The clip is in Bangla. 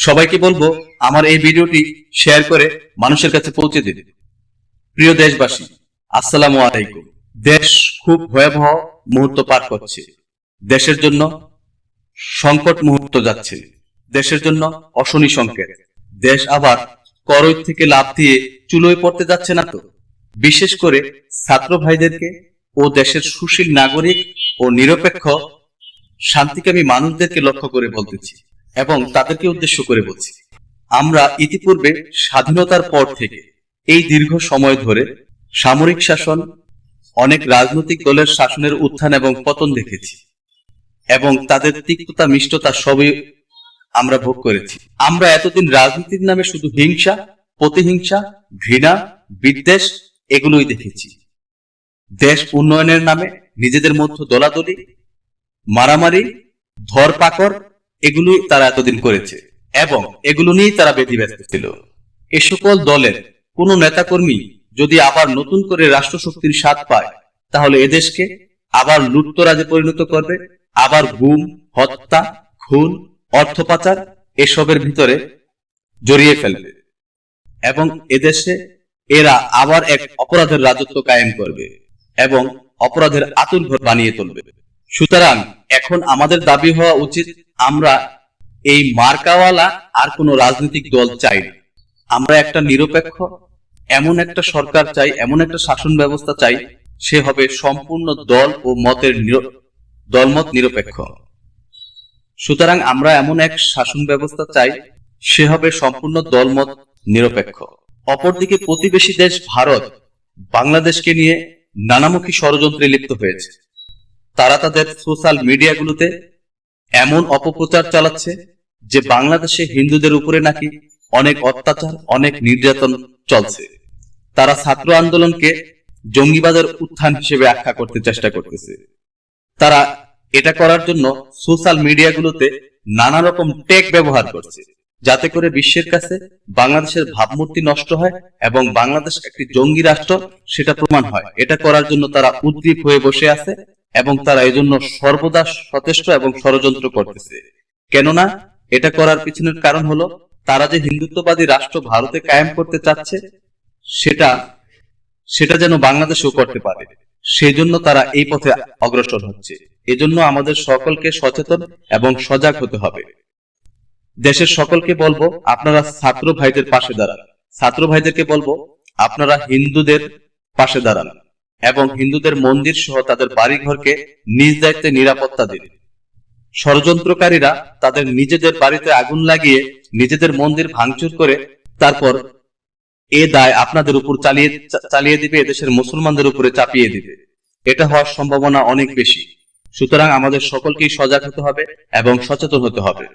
সবাইকে বলব, আমার এই ভিডিওটি শেয়ার করে মানুষের কাছে পৌঁছে দিন। প্রিয় দেশবাসী, আসসালামু আলাইকুম। দেশ খুব ভয়াবহ মুহূর্ত পার করছে। দেশের জন্য সংকট মুহূর্ত যাচ্ছে। দেশের জন্য অশনি সংকেত। দেশ আবার করই থেকে লাভ দিয়ে চুলোয় পড়তে যাচ্ছে না তো। বিশেষ করে ছাত্র ভাইদেরকে ও দেশের সুশীল নাগরিক ও নিরপেক্ষ, শান্তিকামী মানুষদেরকে লক্ষ্য করে বলতেছি। এবং তাদেরকে উদ্দেশ্য করে বলছি, আমরা ইতিপূর্বে স্বাধীনতার পর থেকে এই দীর্ঘ সময় ধরে সামরিক শাসন, অনেক রাজনৈতিক দলের শাসনের উত্থান এবং পতন দেখেছি এবং তাদের তিক্ততা, মিষ্টতা সবই আমরা ভোগ করেছি। আমরা এতদিন রাজনীতির নামে শুধু হিংসা, প্রতিহিংসা, ঘৃণা, বিদ্বেষ এগুলোই দেখেছি। দেশ উন্নয়নের নামে নিজেদের মধ্যে দলাদলি, মারামারি, ধরপাকড় এগুলোই তারা এতদিন করেছে এবং এগুলো নিয়েই তারা বেঁধে ব্যস্ত ছিল। এ সকল দলের কোন নেতাকর্মী যদি আবার নতুন করে রাষ্ট্রশক্তির স্বাদ পায়, তাহলে এদেশকে আবার লুটতরাজে পরিণত করবে, আবার গুম, হত্যা, খুন অর্থ পাচার এসবের ভিতরে জড়িয়ে ফেলবে এবং এদেশে এরা আবার এক অপরাধের রাজত্ব কায়েম করবে এবং অপরাধের ঘর বানিয়ে তুলবে। সুতরাং এখন আমাদের দাবি হওয়া উচিত আমরা এই মার্কাওয়ালা আর কোনো রাজনৈতিক দল চাই না। আমরা একটা নিরপেক্ষ, এমন একটা সরকার চাই, এমন একটা শাসন ব্যবস্থা চাই, সে হবে সম্পূর্ণ দল ও মতের দলমত নিরপেক্ষ। সুতরাং আমরা এমন এক শাসন ব্যবস্থা চাই, সে হবে সম্পূর্ণ দলমত নিরপেক্ষ। অপরদিকে প্রতিবেশী দেশ ভারত, বাংলাদেশকে নিয়ে নানামুখী ষড়যন্ত্রে লিপ্ত হয়েছে। তারা তাদের সোশ্যাল মিডিয়াগুলোতে এমন অপপ্রচার চালাচ্ছে যে বাংলাদেশে হিন্দুদের উপরে নাকি অনেক অত্যাচার, অনেক নির্যাতন চলছে। তারা ছাত্র আন্দোলনকে জঙ্গিবাদের উত্থান হিসেবে আখ্যা করতে চেষ্টা করতেছে। তারা এটা করার জন্য সোশ্যাল মিডিয়াগুলোতে নানা রকম টেক ব্যবহার করছে, যাতে করে বিশ্বের কাছে বাংলাদেশের ভাবমূর্তি নষ্ট হয় এবং বাংলাদেশ একটি জঙ্গি রাষ্ট্র, সেটা প্রমাণ হয়। এটা করার জন্য তারা উদ্গ্রীব হয়ে বসে আছে। এবং তারা এজন্য সর্বদা সচেষ্ট এবং ষড়যন্ত্র করতেছে। কেননা, এটা করার পিছনের কারণ হলো, তারা যে হিন্দুত্ববাদী রাষ্ট্র ভারতে কায়েম করতে চাচ্ছে, সেটা সেটা যেন বাংলাদেশেও করতে পারে। সেই জন্য তারা এই পথে অগ্রসর হচ্ছে। এজন্য আমাদের সকলকে সচেতন এবং সজাগ হতে হবে। দেশের সকলকে বলব, আপনারা ছাত্র ভাইদের পাশে দাঁড়ান। ছাত্র ভাইদেরকে বলব, আপনারা হিন্দুদের পাশে দাঁড়ান। এবং হিন্দুদের মন্দির সহ তাদের বাড়িঘরকে নিজ দায়িত্বে নিরাপত্তা দিন। ষড়যন্ত্রকারীরা তাদের নিজেদের বাড়িতে আগুন লাগিয়ে নিজেদের মন্দির ভাঙচুর করে তারপর এ দায় আপনাদের উপর চালিয়ে চালিয়ে দিবে, এদেশের মুসলমানদের উপরে চাপিয়ে দিবে। এটা হওয়ার সম্ভাবনা অনেক বেশি। সুতরাং আমাদের সকলকেই সজাগ হতে হবে এবং সচেতন হতে হবে।